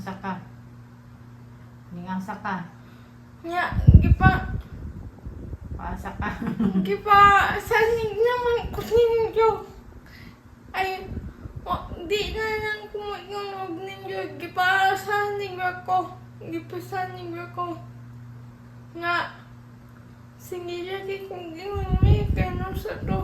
asa ka. Ning asa ka. Nya, gipa, Paasa ka. gipa, sanig naman ko ninyo. Ay, wa, di na lang kumagulog ninyo. Gipa, sanig ako. Gipa, sanig ako. Nga, sige lagi kong gingon may kano sa to.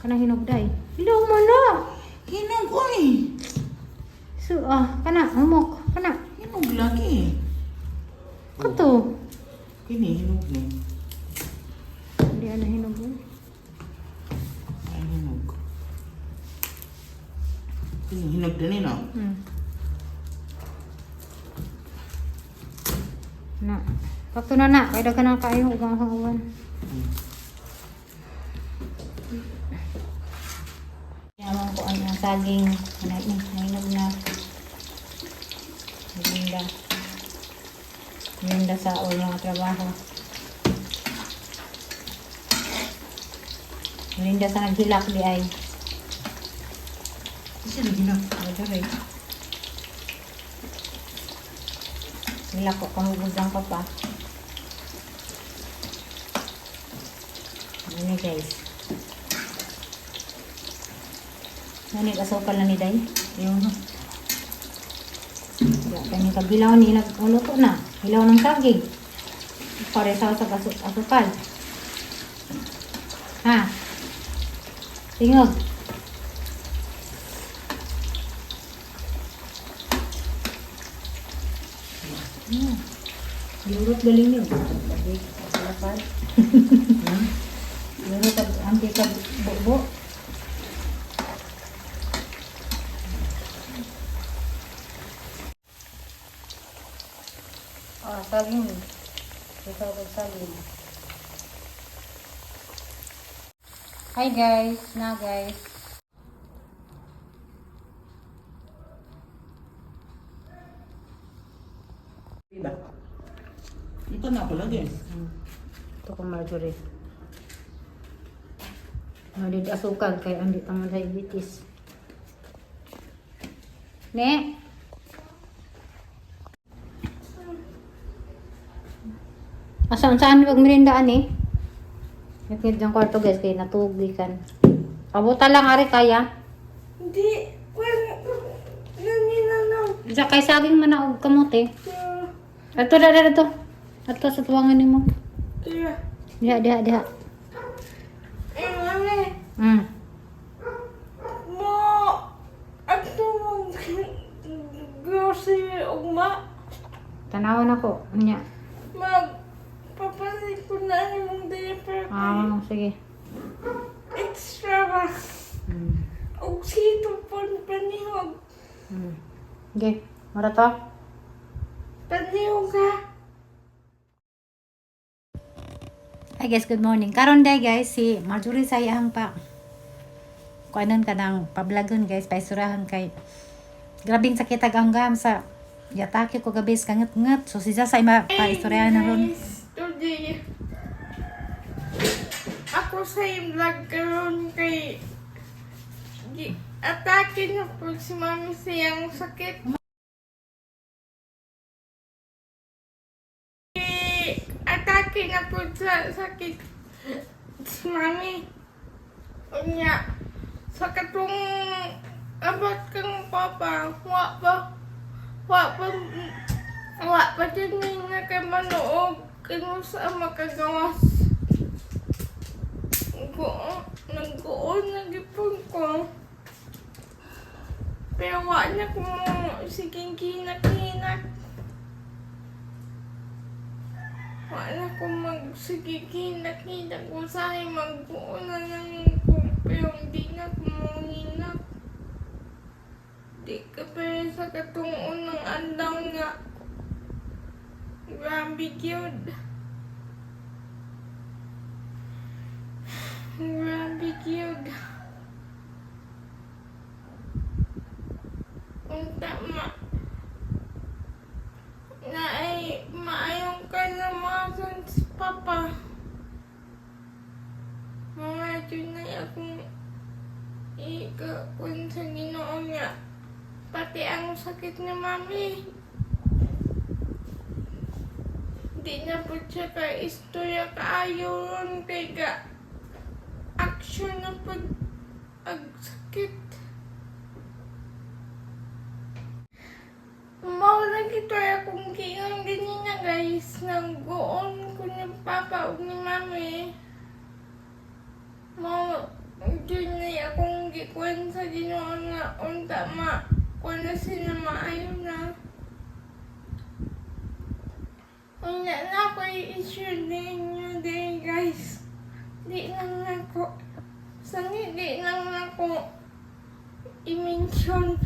Kana hinugday. Hello mo na. Hinog oy. So, ah, kana, humok. Kana. Hinog lagi. Kato. Kini hinog ni. Hindi hinug. eh. Ay hinog. Kini hinog din no? Hmm. Na. Sakto na na. Kaya ka na kayo. Ugang-ugan. Hmm. Saging. Ano ni, nahinog na. Melinda. Melinda sa all mga trabaho. Melinda sa naghilak di ay. Isa lagi na. Ito rin. Hilak ko kamubudang ka pa. Ano guys? Nani asopal na ni Day? Yung Ya, kani kabilaw ni nag ulo ko na. Hilaw ng saging. Pare sa sa asu asukal. Ha? Tingog. Hmm. Lurot galing niyo. Sabi, salapan. Lurot ang ampi ka bubo. Ah, saging. Ito ko saging. Hi guys, na guys. Diba? Ito na ako lagi. Ito ko marjorie. Madid asukal kay andi tama diabetes. Ne? Asaan saan pag merindaan eh? Nakit yung kwarto guys kay natugi kan. Pabuta lang ari kaya. Di, well, ganyan lang. Sa kay saging man na og kamote. Uh, Ato da da to. Ato sa tuwangan nimo. Kaya, Diha diha diha. eh, mami, Mm. mo, ato mong grocery ugma, Tanawon ako. Nya. mag, papalit ko na yung diaper ko. Ah, sige. Extra ba? Mm. Og sito pon panihog. Mm. Okay. Mara to? Panihog ha? Hi guys, good morning. Karon day guys, si Marjorie sayang pa. Kuanon ka ng pablagon guys, paisurahan kay grabing sakit ag anggam sa yatake ko gabi sa ngat-ngat. So si Jasa ima paistoryahan na ron. Guys, ako sa yung vlog karon kay atake na po si mami siyang sakit. Atake na po sa sakit si mami. Unya, sa katong abot kang papa, wa ba? Wa pa, wa pa din nga kay manuog kano sa makagawas. Nagkuon, nagkuon na gipon ko. Pero wala ko siging kinak-kinak. Wala ko magsiging kinak-kinak kung saan magkuon na lang ko. Pero hindi na ko manginak. Di ka rin sa katungon ng andaw nga. Grabe yun. Yun. Kung tama. Na ay maayong ka namasan si Papa. Mga na akong ikakun sa ginoo niya. Pati ang sakit ni Mami. Di na po siya ka istorya kaayo ron kay ga action na pag ag sakit. Mao lang ito akong kingang ganina guys. Naggoon ko ni Papa o ni Mami. Mao dyan na akong gikwen sa ginoon nga unta ma kung na sila maayo na. Una na ako i-issue ninyo din guys. Di lang ako. Sangi di lang ako i-mention.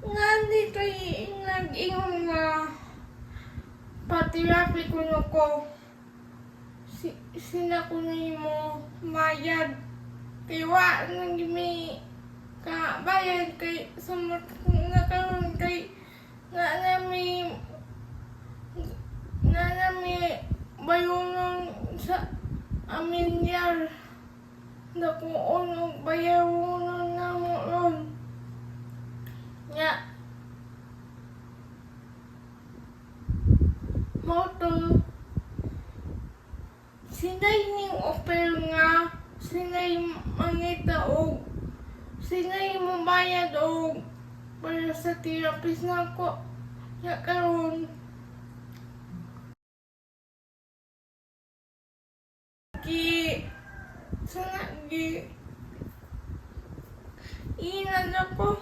Nga dito nag-ingon nga patirapi ko no ko. Si, na mo mayad. Kaya nang gimi ka bayad kay sa na karon kay na nami na nami bayunon sa aminyar na kung ano bayarunon na mo ron nga. Mo to sinay ning offer nga. Sinay mangita og. Sinay mo bayad og. Para sa therapist na ako. Ya karon gi gi inan ako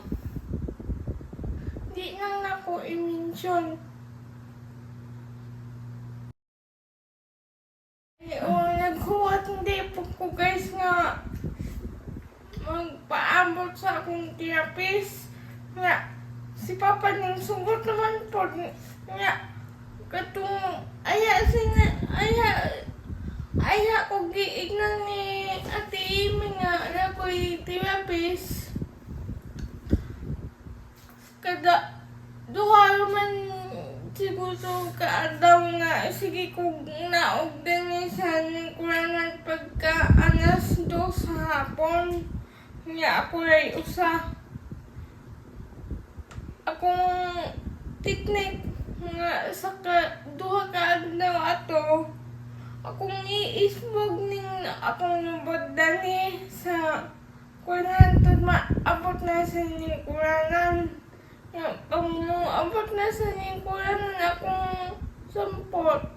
di nang ako i-mention. Eh, o, naghuwat hindi po ko guys nga magpaabot sa akong therapist. Nga si Papa ning sugot naman po. Nga katong aya sina aya aya ko giignan ni Ate Amy nga na ko'y therapist. Kada duha man siguro kaadaw nga sige kog naog din sa kurangan pagka anas do sa hapon nga ako ray usa. Akong technique nga sa ka, duha ka adlaw ato akong iisbog ning akong nabagdani sa kunan tud maabot na sa ning kuranan. Nga pag mo abot na sa ning kuranan akong sampot.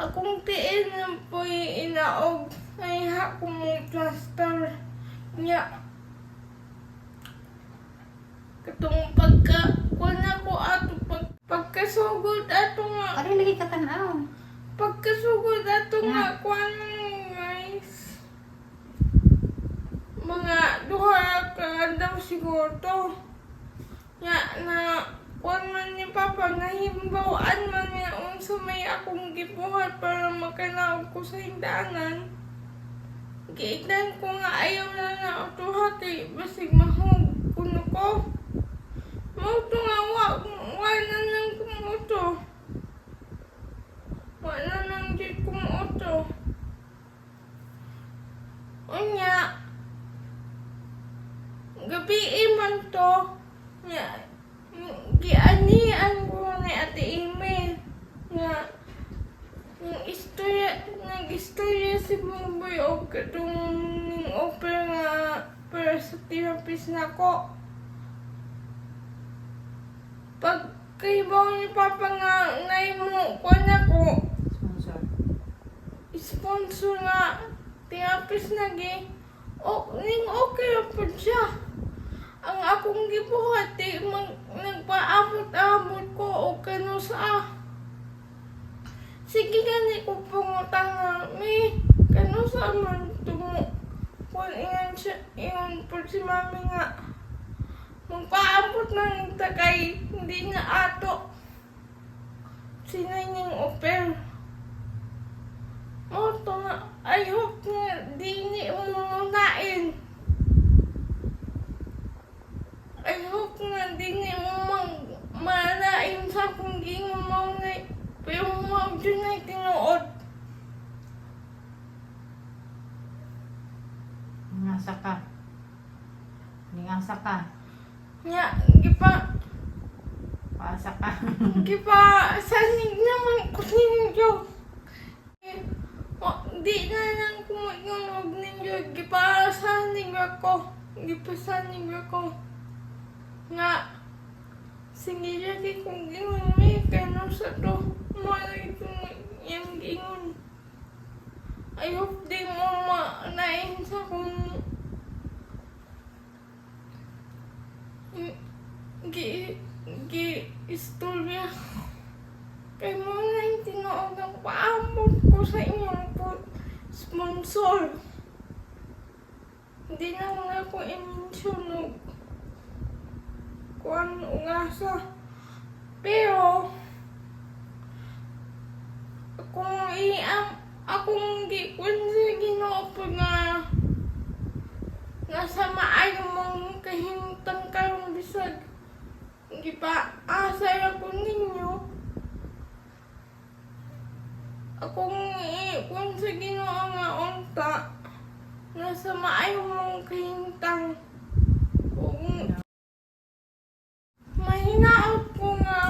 Akong tiin na po'y inaog ay ha ko mo plaster. Nga katong pagka kuna ko ato pag pagkasugod ato nga. Ari lagi ka tanaw. Pagkasugod ato nga kwan guys mga duha ka daw siguro to nga na kwan man ni Papa nahimbawaan man niya unsa may akong gibuhat para makanaog ko sa hingdanan Giignan ko nga ayaw na na auto kay basig mahog kuno ko. Mauto nga wa wa na nang kumuto. Wa na nang di kumuto. Unya. Gabi man to. Nga. Gianian ko ni Ate Email. Nga. Yung istorya, nag-istorya si Bumboy o katong ning offer nga para sa therapist na ko. Pag kaibaw ni Papa nga ngay mo ko na ko, Sponsor nga therapist lagi o ning okay pud siya ang akong gibuhati mag nagpaabot-abot ko o kano sa sige gani ko pangutang nga mi kano sa man tumo kung ingan siya ingon po si mami nga magpaabot ng tagay hindi na ato sinay niyang mo to nga. I hope nga. Di ni umunain I hope nga. Di ni mo mag malain sa kung gingon mo na pero mo dyan ay tinuod. Ngasa ka. Ningasa ka. nya gipa. Paasa ka. gipa. Sanig naman ko. ninyo di na lang kumagunog ninyo gipa sanig ako gipa sanig ako nga sige lagi kung gingon may kano sa to. Malay kong yung gingon I hope di mo manain sa kung gi gi istorya. Kay mo na yung tinuod ang paamot ko sa inyong po sponsor. Hindi na nga ako i-mention o kung ano nga pero kung i-am akong gikwan sa ginoo po nga nasa maayo mong kahintang karong bisag hindi pa asay ako ninyo. Akong iikwan sa ginoo nga unta nasa maayo mong kahintang. Kung mahinaot ko nga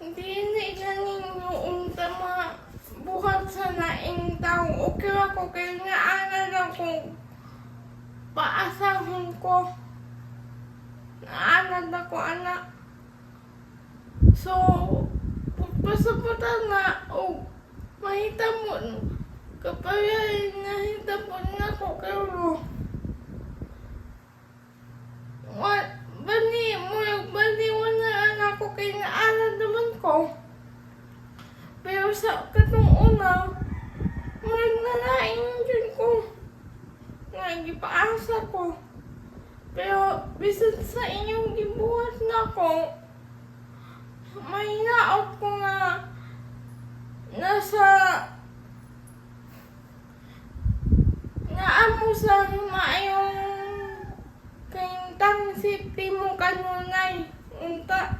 hindi na ninyo unta ma buhat sa naing taong okay ako kaya nga ana lang kung paasahon ko. Naanad ako anak so pagpasaputan na o mahita mo kapag nahita po na ko kayo What? Bani mo bani mo na anak ko kay naanan naman ko. Pero sa katong una, marag na laing dyan ko. Nga gipaasa ko. Pero bisan sa inyong gibuhat na ko, may naot ko nga nasa naamo sa maayong kayong safety mo kanunay. Unta,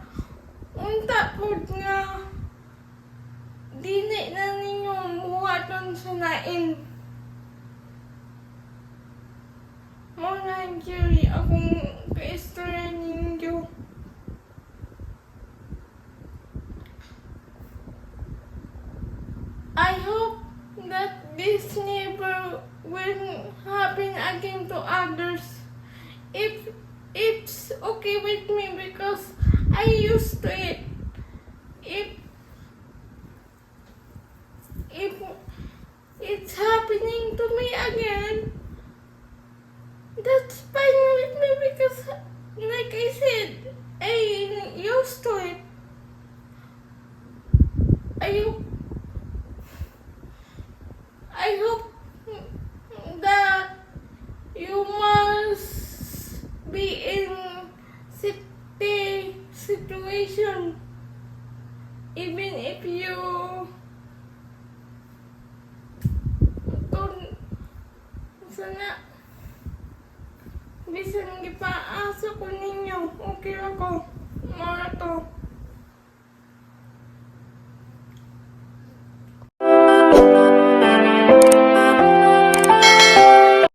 unta po nga Aí eu estou situation even if you don't sana bisan gipaasa ko ninyo. Okay ako